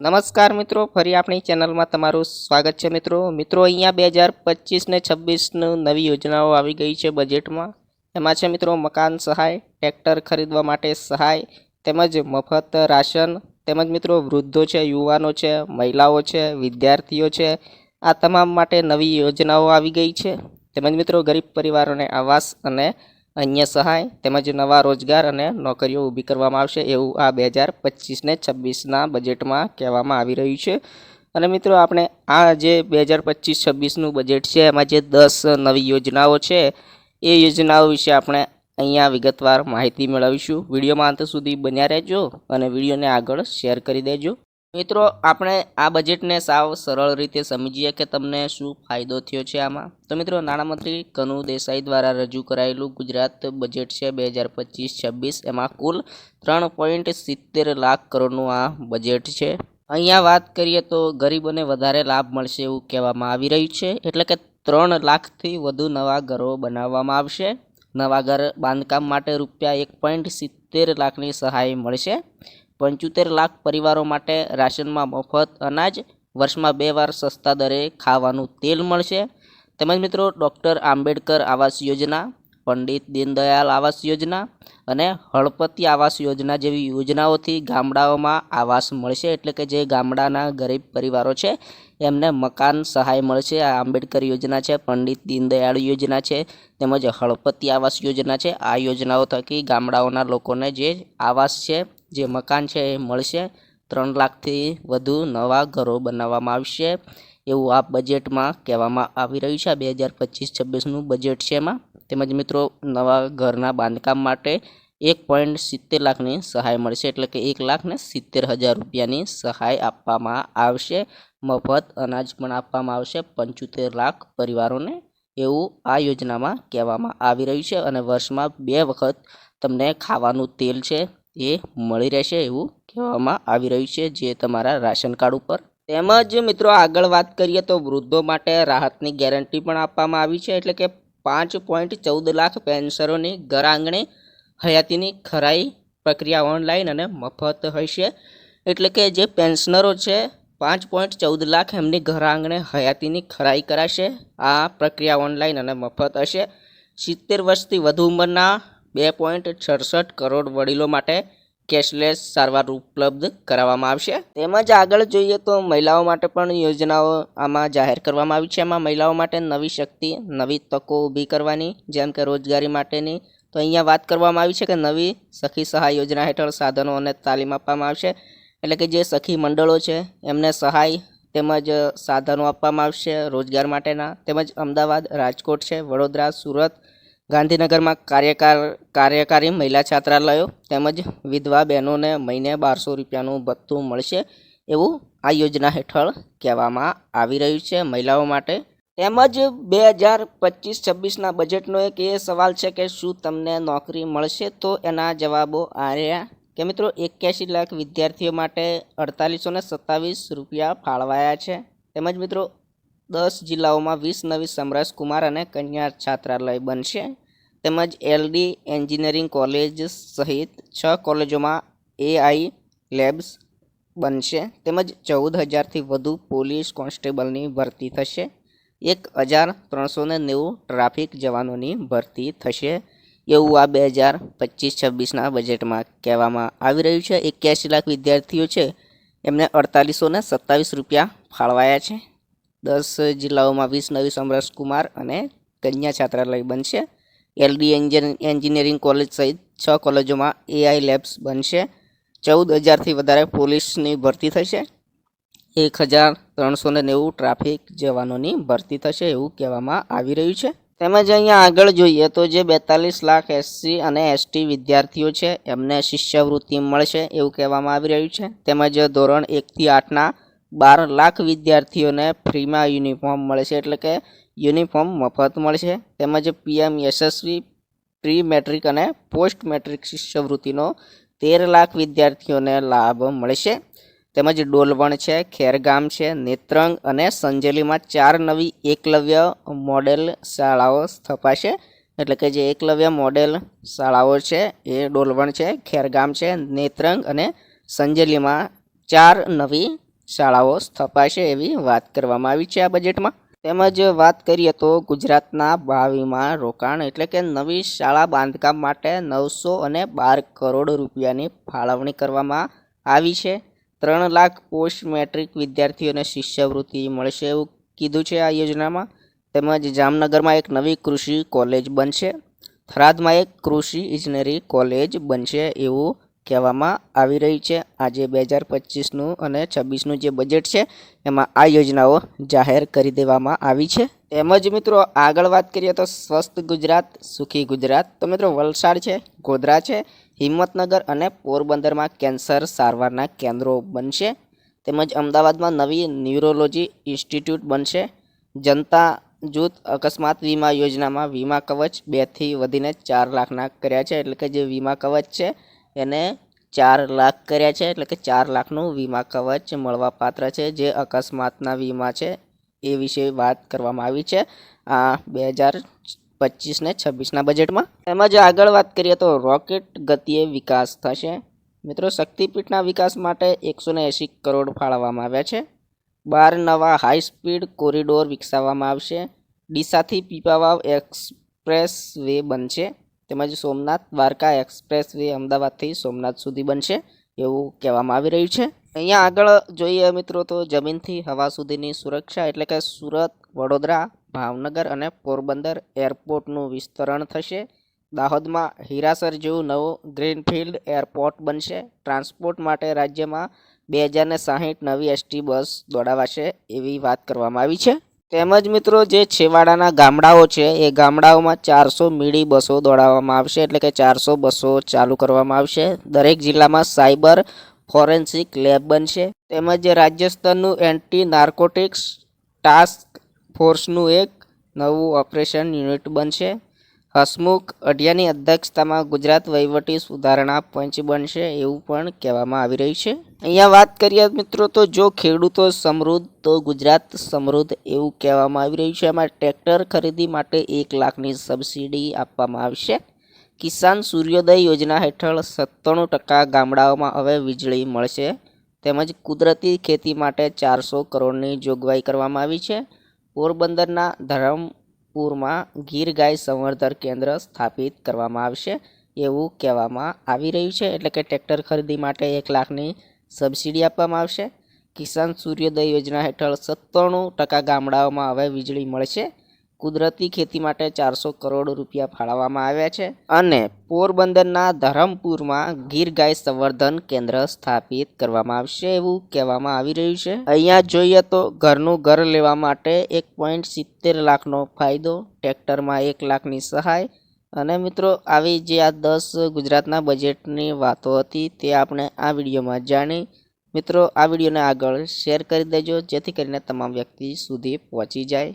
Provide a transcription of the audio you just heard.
નમસ્કાર મિત્રો, ફરી આપણી ચેનલમાં તમારું સ્વાગત છે મિત્રો. મિત્રો, અહીંયા બે હજાર પચીસ ને છવ્વીસનું નવી યોજનાઓ આવી ગઈ છે બજેટમાં. એમાં છે મિત્રો, મકાન સહાય, ટ્રેક્ટર ખરીદવા માટે સહાય, તેમજ મફત રાશન, તેમજ મિત્રો, વૃદ્ધો છે, યુવાનો છે, મહિલાઓ છે, વિદ્યાર્થીઓ છે. આ તમામ માટે નવી યોજનાઓ આવી ગઈ છે. તેમજ મિત્રો, ગરીબ પરિવારોને આવાસ અને અન્ય સહાય તેમજ નવા રોજગાર અને નોકરીઓ ઊભી કરવામાં આવશે એવું આ બે હજાર પચીસ ને છવ્વીસના બજેટમાં કહેવામાં આવી રહ્યું છે. અને મિત્રો આપણે આ જે બે હજાર પચીસ છવ્વીસનું બજેટ છે, એમાં જે દસ નવી યોજનાઓ છે, એ યોજનાઓ વિશે આપણે અહીંયા વિગતવાર માહિતી મેળવીશું. વિડીયોમાં અંત સુધી બન્યા રહેજો અને વિડીયોને આગળ શેર કરી દેજો. મિત્રો, આપણે આ બજેટને સાવ સરળ રીતે સમજીએ કે તમને શું ફાયદો થયો છે આમાં? તો મિત્રો, નાણામંત્રી કનુ દેસાઈ દ્વારા રજૂ કરાયેલું ગુજરાત બજેટ છે બે હજાર પચીસ છવ્વીસ, એમાં કુલ ત્રણ પોઈન્ટ સિત્તેર લાખ કરોડનું આ બજેટ છે. અહીંયા વાત કરીએ તો ગરીબોને વધારે લાભ મળશે એવું કહેવામાં આવી રહ્યું છે, એટલે કે ત્રણ લાખથી વધુ નવા ઘરો બનાવવામાં આવશે. નવા ઘર બાંધકામ માટે રૂપિયા એક પોઈન્ટ સિત્તેર લાખની સહાય મળશે. પંચોતેર લાખ પરિવારો માટે રાશનમાં મફત અનાજ, વર્ષમાં બે વાર સસ્તા દરે ખાવાનું તેલ મળશે. તેમજ મિત્રો, ડૉક્ટર આંબેડકર આવાસ યોજના, પંડિત દીનદયાલ આવાસ યોજના અને હળપતિ આવાસ યોજના જેવી યોજનાઓથી ગામડાઓમાં આવાસ મળશે. એટલે કે જે ગામડાના ગરીબ પરિવારો છે, એમને મકાન સહાય મળશે. આ આંબેડકર યોજના છે, પંડિત દીનદયાળ યોજના છે, તેમજ હળપતિ આવાસ યોજના છે. આ યોજનાઓ થકી ગામડાઓના લોકોને જે આવાસ છે જે મકાન છે એ મળશે. ત્રણ લાખથી વધુ નવા ઘરો બનાવવામાં આવશે. એવું આ બજેટમાં કહેવામાં આવી રહ્યું છે. બે હજાર પચીસ છવ્વીસનું બજેટ છે એમાં. તેમજ મિત્રો, નવા ઘરના બાંધકામ માટે એક પોઈન્ટ સિત્તેર લાખની સહાય મળશે. એટલે કે એક લાખ ને સિત્તેર હજાર રૂપિયાની સહાય આપવામાં આવશે. મફત અનાજ પણ આપવામાં આવશે. પંચોતેર લાખ પરિવારોને એવું આ યોજનામાં કહેવામાં આવી રહ્યું છે. અને વર્ષમાં બે વખત તમને ખાવાનું તેલ છે એ મળી રહેશે એવું કહેવામાં આવી રહ્યું છે જે તમારા રાશન કાર્ડ ઉપર. તેમજ મિત્રો આગળ વાત કરીએ તો વૃદ્ધો માટે રાહતની ગેરંટી પણ આપવામાં આવી છે એટલે કે પાંચ પોઈન્ટ ચૌદ લાખ પેન્શનરોની ઘર આંગણે હયાતીની ખરાઈ પ્રક્રિયા ઓનલાઈન અને મફત હશે. એટલે કે જે પેન્શનરો છે, પાંચ પોઈન્ટ ચૌદ લાખ એમની ઘર આંગણે હયાતીની ખરાઈ કરાશે. આ પ્રક્રિયા ઓનલાઈન અને મફત હશે. સિત્તેર વર્ષથી વધુ ઉંમરના બે પોઈન્ટ સડસઠ કરોડ વડીલો માટે કેશલેસ સારવાર ઉપલબ્ધ કરાવવામાં આવશે. તેમજ આગળ જોઈએ તો મહિલાઓ માટે પણ યોજનાઓ આમાં જાહેર કરવામાં આવી છે. એમાં મહિલાઓ માટે નવી શક્તિ, નવી તકો ઊભી કરવાની, જેમ કે રોજગારી માટેની, તો અહીંયા વાત કરવામાં આવી છે કે નવી સખી સહાય યોજના હેઠળ સાધનો અને તાલીમ આપવામાં આવશે. એટલે કે જે સખી મંડળો છે, એમને સહાય તેમજ સાધનો આપવામાં આવશે રોજગાર માટેના. તેમજ અમદાવાદ, રાજકોટ છે, વડોદરા, સુરત ગાંધીનગરમાં કાર્યકાર, કાર્યકારી મહિલા છાત્રાલયો તેમજ વિધવા બહેનોને મહિને બારસો રૂપિયાનું ભથ્થું મળશે એવું આ યોજના હેઠળ કહેવામાં આવી રહ્યું છે. મહિલાઓ માટે તેમજ બે હજાર પચીસ છવ્વીસના બજેટનો એક એ સવાલ છે કે શું તમને નોકરી મળશે? તો એના જવાબો આ રહ્યા કે મિત્રો એક્યાસી લાખ વિદ્યાર્થીઓ માટે અડતાલીસો ને સત્તાવીસ રૂપિયા ફાળવાયા છે. તેમજ મિત્રો દસ જિલ્લાઓમાં વીસ નવી સમરસ કુમાર અને કન્યા છાત્રાલય બનશે. તેમજ એલડી એન્જિનિયરિંગ કોલેજ સહિત છ કોલેજોમાં એઆઈ લેબ્સ બનશે. તેમજ ચૌદ હજારથી વધુ પોલીસ કોન્સ્ટેબલની ભરતી થશે. એક હજાર ત્રણસો ને નેવું ટ્રાફિક જવાનોની ભરતી થશે. એવું આ બે હજાર પચીસ છવ્વીસના બજેટમાં કહેવામાં આવી રહ્યું છે. એક્યાસી લાખ વિદ્યાર્થીઓ છે. એમને અડતાલીસો ને સત્તાવીસ રૂપિયા ફાળવાયા છે. દસ જિલ્લાઓમાં વીસ નવી સમરસ કુમાર અને કન્યા છાત્રાલય બનશે. એલડી એન્જિનિયરિંગ કોલેજ સહિત છ કોલેજોમાં એઆઈ લેબ્સ બનશે. ચૌદ હજારથી વધારે પોલીસની ભરતી થશે. એક હજાર ત્રણસો ને નેવું ટ્રાફિક જવાનોની ભરતી થશે એવું કહેવામાં આવી રહ્યું છે. તેમજ અહીંયા આગળ જોઈએ તો જે બેતાલીસ લાખ એસસી અને એસટી વિદ્યાર્થીઓ છે, એમને શિષ્યવૃત્તિ મળશે એવું કહેવામાં આવી રહ્યું છે. તેમજ ધોરણ એકથી આઠના બાર લાખ વિદ્યાર્થીઓને ફ્રીમાં યુનિફોર્મ મળશે એટલે કે યુનિફોર્મ મફત મળશે તેમજ પીએમ યશસ્વી પ્રી મેટ્રિક અને પોસ્ટ મેટ્રિક શિષ્યવૃત્તિનો તેર લાખ વિદ્યાર્થીઓને લાભ મળશે તેમજ ડોલવણ છે, ખેરગામ છે, નેત્રંગ અને સંજેલીમાં ચાર નવી એકલવ્ય મોડેલ શાળાઓ સ્થપાશે. એટલે કે જે એકલવ્ય મોડેલ શાળાઓ છે, એ ડોલવણ છે, ખેરગામ છે, નેત્રંગ અને સંજેલીમાં ચાર નવી શાળાઓ સ્થપાશે એવી વાત કરવામાં આવી છે આ બજેટમાં તેમજ વાત કરીએ તો ગુજરાતના ભાવિમાં રોકાણ એટલે કે નવી શાળા બાંધકામ માટે નવસો અને બાર કરોડ રૂપિયાની ફાળવણી કરવામાં આવી છે. ત્રણ લાખ પોસ્ટ મેટ્રિક વિદ્યાર્થીઓને શિષ્યવૃત્તિ મળશે એવું કીધું છે આ યોજનામાં. તેમજ જામનગરમાં એક નવી કૃષિ કોલેજ બનશે. થરાદમાં એક કૃષિ ઇજનેરી કોલેજ બનશે એવું કહેવામાં આવી રહી છે. આજે બે હજાર પચીસનું અને છવ્વીસનું જે બજેટ છે, એમાં આ યોજનાઓ જાહેર કરી દેવામાં આવી છે. તેમજ મિત્રો, આગળ વાત કરીએ તો સ્વસ્થ ગુજરાત, સુખી ગુજરાત. તો મિત્રો, વલસાડ છે, ગોધરા છે, હિંમતનગર અને પોરબંદરમાં કેન્સર સારવારના કેન્દ્રો બનશે. તેમજ અમદાવાદમાં નવી ન્યુરોલોજી ઇન્સ્ટિટ્યૂટ બનશે. જનતા જૂથ અકસ્માત વીમા યોજનામાં વીમા કવચ બેથી વધીને ચાર લાખના કર્યા છે. એટલે કે જે વીમા કવચ છે એને ચાર લાખ કર્યા છે, એટલે કે ચાર લાખનું વીમા કવચ મળવા પાત્ર છે, જે અકસ્માતના વીમા છે, એ વિશે વાત કરવામાં આવી છે. આ બે હજાર પચીસ ને છવ્વીસના બજેટમાં. તેમજ આગળ વાત કરીએ તો રોકેટ ગતિએ વિકાસ થશે. મિત્રો, શક્તિપીઠના વિકાસ માટે એકસો ને એંસી કરોડ ફાળવવામાં આવ્યા છે. બાર નવા હાઈ સ્પીડ કોરિડોર વિકસાવવામાં આવશે. ડીસાથી પીપાવાવ એક્સપ્રેસ વે બનશે. તેમજ સોમનાથ દ્વારકા એક્સપ્રેસ વે અમદાવાદથી સોમનાથ સુધી બનશે એવું કહેવામાં આવી રહ્યું છે. અહીંયા આગળ જોઈએ મિત્રો તો જમીનથી હવા સુધીની સુરક્ષા એટલે કે સુરત, વડોદરા, ભાવનગર અને પોરબંદર એરપોર્ટનું વિસ્તરણ થશે. દાહોદમાં હીરાસર જેવું નવું ગ્રીનફિલ્ડ એરપોર્ટ બનશે. ટ્રાન્સપોર્ટ માટે રાજ્યમાં બે હજારને સાહીઠ નવી એસટી બસ દોડાવાશે એવી વાત કરવામાં આવી છે. તેમજ મિત્રો જે છેવાડાના ગામડાઓ છે, એ ગામડાઓમાં ચારસો મીડી બસો દોડાવવામાં આવશે, એટલે કે ચારસો બસો ચાલુ કરવામાં આવશે. દરેક જિલ્લામાં સાયબર ફોરેન્સિક લેબ બનશે. તેમજ રાજ્ય સ્તરનું એન્ટી નાર્કોટિક્સ ટાસ્ક ફોર્સનું એક નવું ઓપરેશન યુનિટ બનશે. હસમુખ અઢિયાની અધ્યક્ષતામાં ગુજરાત વહીવટી સુધારણા પંચ બનશે એવું પણ કહેવામાં આવી રહ્યું છે. અહીંયા વાત કરીએ મિત્રો તો જો ખેડૂતો સમૃદ્ધ તો ગુજરાત સમૃદ્ધ એવું કહેવામાં આવી રહ્યું છે. એમાં ટ્રેક્ટર ખરીદી માટે એક લાખની સબસિડી આપવામાં આવશે. કિસાન સૂર્યોદય યોજના હેઠળ સત્તાણું ટકા ગામડાઓમાં હવે વીજળી મળશે. તેમજ કુદરતી ખેતી માટે ચારસો કરોડની જોગવાઈ કરવામાં આવી છે. પોરબંદરના ધરમપુરમાં ગીર ગાય સંવર્ધન કેન્દ્ર સ્થાપિત કરવામાં આવશે એવું કહેવામાં આવી રહ્યું છે. એટલે કે ટ્રેક્ટર ખરીદી માટે એક લાખની સબસિડી આપવામાં આવશે. કિસાન સૂર્યોદય યોજના હેઠળ સત્તાણું ટકા ગામડાઓમાં હવે વીજળી મળશે. કુદરતી ખેતી માટે ચારસો કરોડ રૂપિયા ફાળવવામાં આવ્યા છે અને પોરબંદરના ધરમપુરમાં ગીર ગાય સંવર્ધન કેન્દ્ર સ્થાપિત કરવામાં આવશે એવું કહેવામાં આવી રહ્યું છે. અહીંયા જોઈએ તો ઘરનું ઘર લેવા માટે એક પોઈન્ટ સિત્તેર લાખનો ફાયદો, ટ્રેક્ટરમાં એક લાખની સહાય અને મિત્રો આવી જે આ દસ ગુજરાતના બજેટની વાતો હતી તે આપણે આ વિડીયોમાં જાણી. મિત્રો આ વિડીયોને આગળ શેર કરી દેજો જેથી કરીને તમામ વ્યક્તિ સુધી પહોંચી જાય.